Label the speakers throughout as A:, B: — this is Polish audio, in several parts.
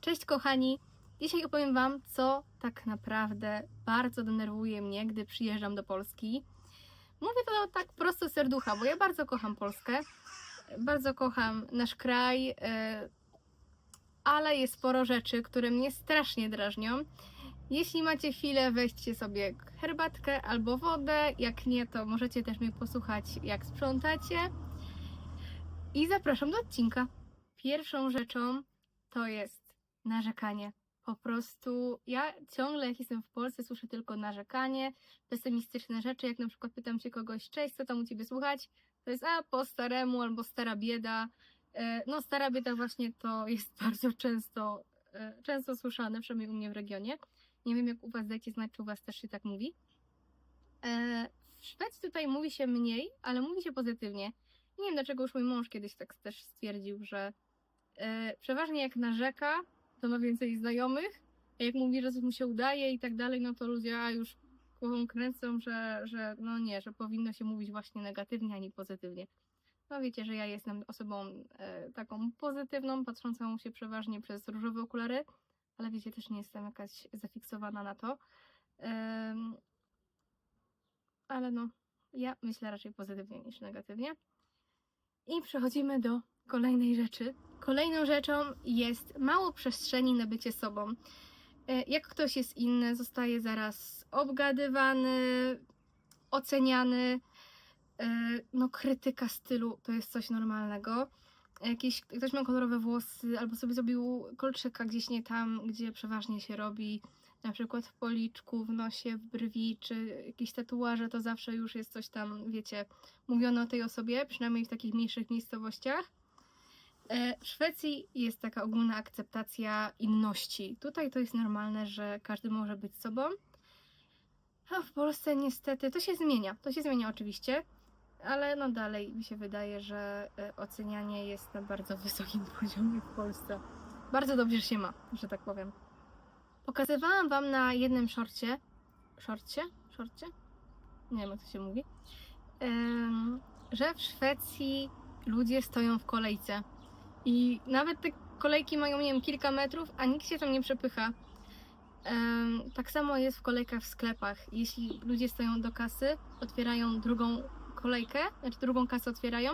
A: Cześć kochani! Dzisiaj opowiem Wam, co tak naprawdę bardzo denerwuje mnie, gdy przyjeżdżam do Polski. Mówię to tak prosto z serducha, bo ja bardzo kocham Polskę, bardzo kocham nasz kraj, yy, ale jest sporo rzeczy, które mnie strasznie drażnią. Jeśli macie chwilę, weźcie sobie herbatkę albo wodę. Jak nie, to możecie też mnie posłuchać, jak sprzątacie. I zapraszam do odcinka. Pierwszą rzeczą to jest narzekanie. Po prostu ja ciągle, jak jestem w Polsce, słyszę tylko narzekanie, pesymistyczne rzeczy. Jak na przykład pytam się kogoś, cześć, co tam u ciebie słychać? To jest a po staremu albo stara bieda. E, No, stara bieda właśnie to jest bardzo często, e, często słyszane, przynajmniej u mnie w regionie. Nie wiem, jak u Was, dajcie znać, czy u Was też się tak mówi. E, W Szwecji tutaj mówi się mniej, ale mówi się pozytywnie. Nie wiem, dlaczego już mój mąż kiedyś tak też stwierdził, że przeważnie jak narzeka, to ma więcej znajomych, a jak mówi, że coś mu się udaje i tak dalej, no to ludzie już głową kręcą, że, że no nie, że powinno się mówić właśnie negatywnie, a nie pozytywnie. No wiecie, że ja jestem osobą e, taką pozytywną, patrzącą się przeważnie przez różowe okulary, ale wiecie, też nie jestem jakaś zafiksowana na to. Em, ale no, ja myślę raczej pozytywnie niż negatywnie. I przechodzimy do kolejnej rzeczy. Kolejną rzeczą jest mało przestrzeni na bycie sobą. E, Jak ktoś jest inny, zostaje zaraz obgadywany, oceniany. E, No, krytyka stylu to jest coś normalnego. Jakieś, ktoś ma kolorowe włosy, albo sobie zrobił kolczyka gdzieś nie tam, gdzie przeważnie się robi, na przykład w policzku, w nosie, w brwi, czy jakieś tatuaże, to zawsze już jest coś tam, wiecie, mówione o tej osobie, przynajmniej w takich mniejszych miejscowościach. E, W Szwecji jest taka ogólna akceptacja inności. Tutaj to jest normalne, że każdy może być sobą. A w Polsce niestety to się zmienia. To się zmienia oczywiście, ale no dalej mi się wydaje, że e, ocenianie jest na bardzo wysokim poziomie w Polsce. Bardzo dobrze się ma, że tak powiem. Pokazywałam Wam na jednym szorcie. Szorcie? Szorcie? Nie wiem, jak to się mówi. Że w Szwecji ludzie stoją w kolejce. I nawet te kolejki mają, nie wiem, kilka metrów, a nikt się tam nie przepycha. Tak samo jest w kolejkach w sklepach. Jeśli ludzie stoją do kasy, otwierają drugą kolejkę, znaczy drugą kasę otwierają,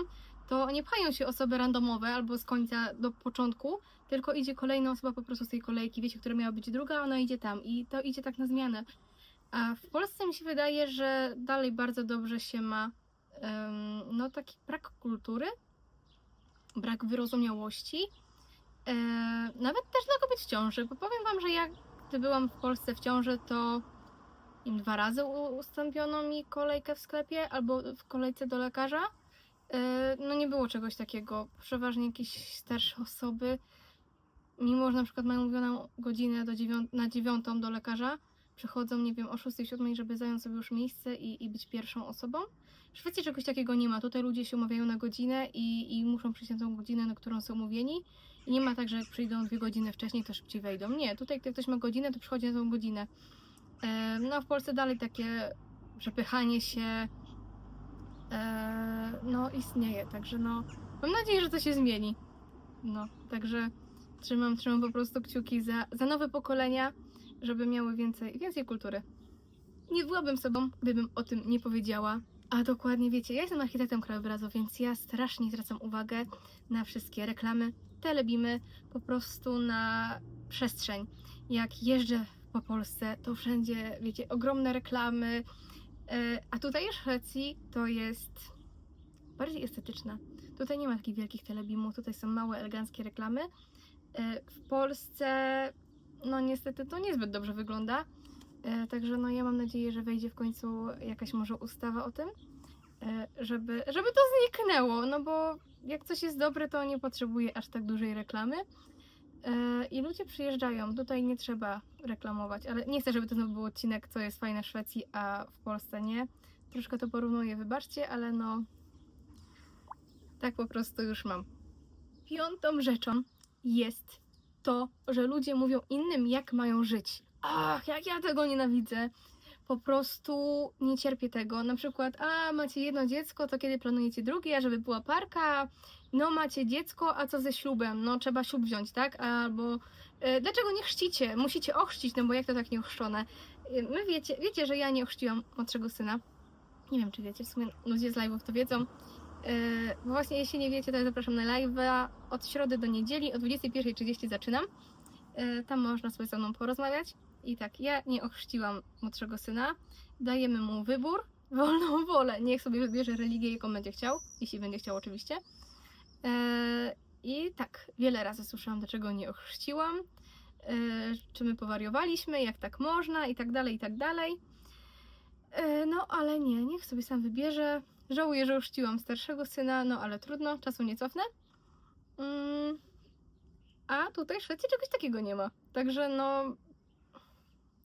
A: to nie pchają się osoby randomowe albo z końca do początku, tylko idzie kolejna osoba po prostu z tej kolejki, wiecie, która miała być druga, ona idzie tam i to idzie tak na zmianę. A w Polsce mi się wydaje, że dalej bardzo dobrze się ma em, no taki brak kultury, brak wyrozumiałości. E, nawet też dla kobiet w ciąży, bo powiem wam, że jak gdy byłam w Polsce w ciąży, to im dwa razy ustąpiono mi kolejkę w sklepie albo w kolejce do lekarza. E, no nie było czegoś takiego. Przeważnie jakieś starsze osoby, mimo że na przykład mają mówioną godzinę do dziewią- na dziewiątą do lekarza, przychodzą, nie wiem, o 6-7, żeby zająć sobie już miejsce i, i być pierwszą osobą. W Szwecji czegoś takiego nie ma. Tutaj ludzie się umawiają na godzinę i, i muszą przyjść na tą godzinę, na którą są umówieni. I nie ma tak, że jak przyjdą dwie godziny wcześniej, to szybciej wejdą. Nie, tutaj jak ktoś ma godzinę, to przychodzi na tą godzinę. E, no a w Polsce dalej takie przepychanie się e, no istnieje, także no mam nadzieję, że to się zmieni. No, także trzymam, trzymam po prostu kciuki za, za nowe pokolenia, żeby miały więcej, więcej kultury. Nie byłabym sobą, gdybym o tym nie powiedziała. A dokładnie wiecie, ja jestem architektem krajobrazu, więc ja strasznie zwracam uwagę na wszystkie reklamy, telebimy, po prostu na przestrzeń. Jak jeżdżę po Polsce, to wszędzie, wiecie, ogromne reklamy. E, A tutaj w Szwecji to jest bardziej estetyczne. Tutaj nie ma takich wielkich telebimów, tutaj są małe, eleganckie reklamy. E, W Polsce, no niestety, to niezbyt dobrze wygląda. E, Także no ja mam nadzieję, że wejdzie w końcu jakaś może ustawa o tym, e, żeby, żeby to zniknęło, no bo jak coś jest dobre, to nie potrzebuje aż tak dużej reklamy. E, I ludzie przyjeżdżają, tutaj nie trzeba reklamować, ale nie chcę, żeby to znowu był odcinek, co jest fajne w Szwecji, a w Polsce nie. Troszkę to porównuję, wybaczcie, ale no tak po prostu już mam. Piątą rzeczą jest to, że ludzie mówią innym, jak mają żyć. Ach, jak ja tego nienawidzę. Po prostu nie cierpię tego. Na przykład, a macie jedno dziecko, to kiedy planujecie drugie, a żeby była parka? no macie dziecko, a co ze ślubem? No trzeba ślub wziąć, tak? Albo e, dlaczego nie chrzcicie? Musicie ochrzcić, no bo jak to tak nieochrzczone? E, My wiecie, wiecie, że ja nie ochrzciłam młodszego syna. Nie wiem, czy wiecie, w sumie ludzie z live'ów to wiedzą. E, Bo właśnie jeśli nie wiecie, to ja zapraszam na live'a od środy do niedzieli, o 21.30 zaczynam. E, Tam można sobie ze mną porozmawiać. I tak, ja nie ochrzciłam młodszego syna. Dajemy mu wybór, wolną wolę. Niech sobie wybierze religię, jaką będzie chciał, jeśli będzie chciał oczywiście. E, I tak, wiele razy słyszałam, dlaczego nie ochrzciłam, e, czy my powariowaliśmy, jak tak można i tak dalej, i tak dalej. E, No, ale nie, niech sobie sam wybierze. Żałuję, że ochrzciłam starszego syna, no ale trudno, czasu nie cofnę. Mm, A tutaj w Szwecji czegoś takiego nie ma. Także no,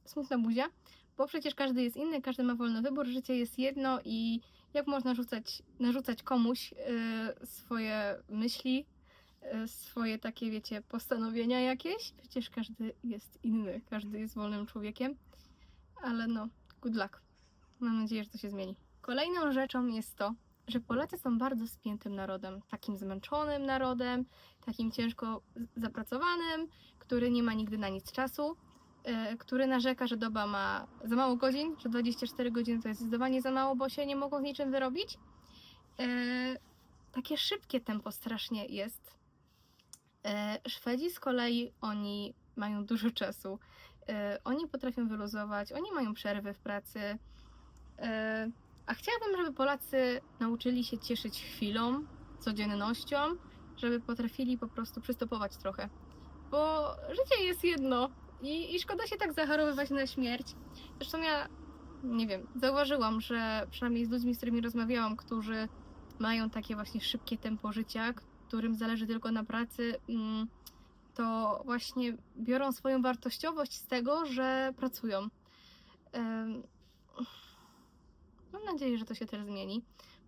A: smutna buzia, bo przecież każdy jest inny, każdy ma wolny wybór, życie jest jedno i jak można rzucać, narzucać komuś y, swoje myśli, y, swoje takie, wiecie, postanowienia jakieś? Przecież każdy jest inny, każdy jest wolnym człowiekiem, ale no, good luck. Mam nadzieję, że to się zmieni. Kolejną rzeczą jest to, że Polacy są bardzo spiętym narodem, takim zmęczonym narodem, takim ciężko zapracowanym, który nie ma nigdy na nic czasu, który narzeka, że doba ma za mało godzin, że 24 godziny to jest zdecydowanie za mało, bo się nie mogą z niczym wyrobić. E, Takie szybkie tempo strasznie jest. E, Szwedzi z kolei, oni mają dużo czasu. E, Oni potrafią wyluzować, oni mają przerwy w pracy. E, A chciałabym, żeby Polacy nauczyli się cieszyć chwilą, codziennością, żeby potrafili po prostu przystopować trochę. Bo życie jest jedno i, i szkoda się tak zachorowywać na śmierć. Zresztą ja, nie wiem, zauważyłam, że przynajmniej z ludźmi, z którymi rozmawiałam, którzy mają takie właśnie szybkie tempo życia, którym zależy tylko na pracy, mm, to właśnie biorą swoją wartościowość z tego, że pracują. Mam nadzieję, że to się też zmieni,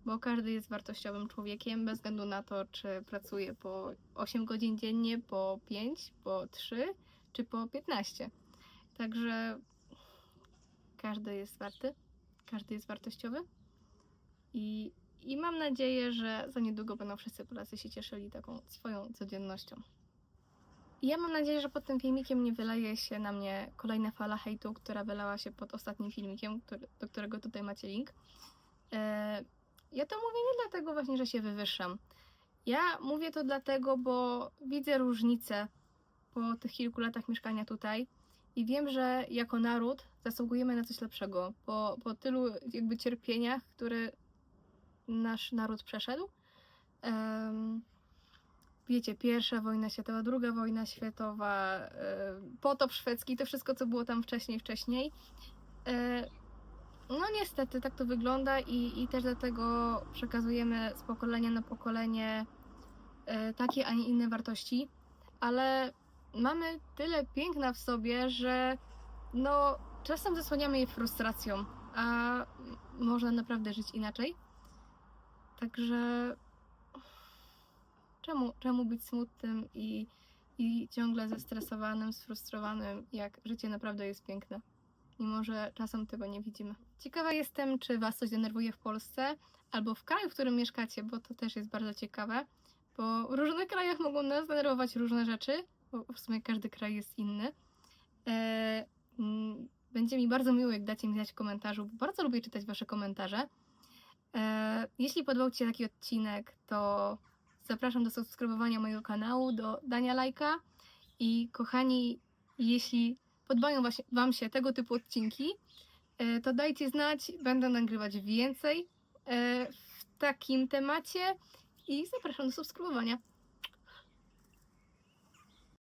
A: bo każdy jest wartościowym człowiekiem, bez względu na to, czy pracuje po 8 godzin dziennie, po 5, po 3 czy po 15. Także każdy jest warty, każdy jest wartościowy i, i mam nadzieję, że za niedługo będą wszyscy Polacy się cieszyli taką swoją codziennością. I ja mam nadzieję, że pod tym filmikiem nie wyleje się na mnie kolejna fala hejtu, która wylała się pod ostatnim filmikiem, który, do którego tutaj macie link. E, ja to mówię nie dlatego właśnie, że się wywyższam. Ja mówię to dlatego, bo widzę różnicę po tych kilku latach mieszkania tutaj i wiem, że jako naród zasługujemy na coś lepszego. Po, po tylu jakby cierpieniach, które nasz naród przeszedł. Em, wiecie, pierwsza wojna światowa, druga wojna światowa, potop szwedzki, to wszystko, co było tam wcześniej, wcześniej. No niestety, tak to wygląda i, i też dlatego przekazujemy z pokolenia na pokolenie e, takie, a nie inne wartości, ale mamy tyle piękna w sobie, że no czasem zasłaniamy je frustracją, a można naprawdę żyć inaczej. Także czemu, czemu być smutnym i, i ciągle zestresowanym, sfrustrowanym, jak życie naprawdę jest piękne? Mimo, że czasem tego nie widzimy. Ciekawa jestem, czy Was coś denerwuje w Polsce albo w kraju, w którym mieszkacie, bo to też jest bardzo ciekawe. Bo w różnych krajach mogą nas denerwować różne rzeczy, bo w sumie każdy kraj jest inny. E, będzie mi bardzo miło, jak dacie mi znać w komentarzu, bo bardzo lubię czytać Wasze komentarze. E, jeśli podobał Ci się taki odcinek, to zapraszam do subskrybowania mojego kanału, do dania lajka i kochani, jeśli podobają Wam się tego typu odcinki, e, to dajcie znać, będę nagrywać więcej w takim temacie i zapraszam do subskrybowania.